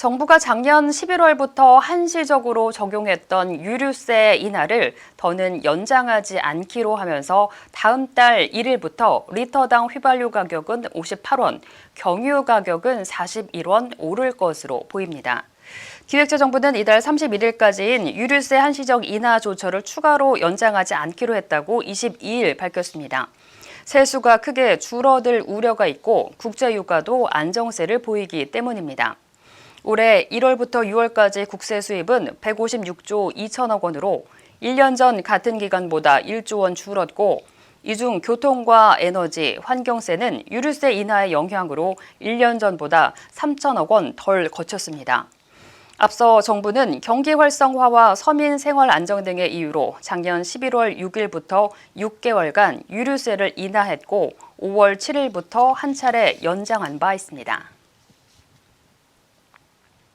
정부가 작년 11월부터 한시적으로 적용했던 유류세 인하를 더는 연장하지 않기로 하면서 다음 달 1일부터 리터당 휘발유 가격은 58원, 경유 가격은 41원 오를 것으로 보입니다. 기획재정부는 이달 31일까지인 유류세 한시적 인하 조처를 추가로 연장하지 않기로 했다고 22일 밝혔습니다. 세수가 크게 줄어들 우려가 있고 국제유가도 안정세를 보이기 때문입니다. 올해 1월부터 6월까지 국세 수입은 156조 2천억 원으로 1년 전 같은 기간보다 1조 원 줄었고 이 중 교통과 에너지, 환경세는 유류세 인하의 영향으로 1년 전보다 3천억 원 덜 거쳤습니다. 앞서 정부는 경기 활성화와 서민 생활 안정 등의 이유로 작년 11월 6일부터 6개월간 유류세를 인하했고 5월 7일부터 한 차례 연장한 바 있습니다.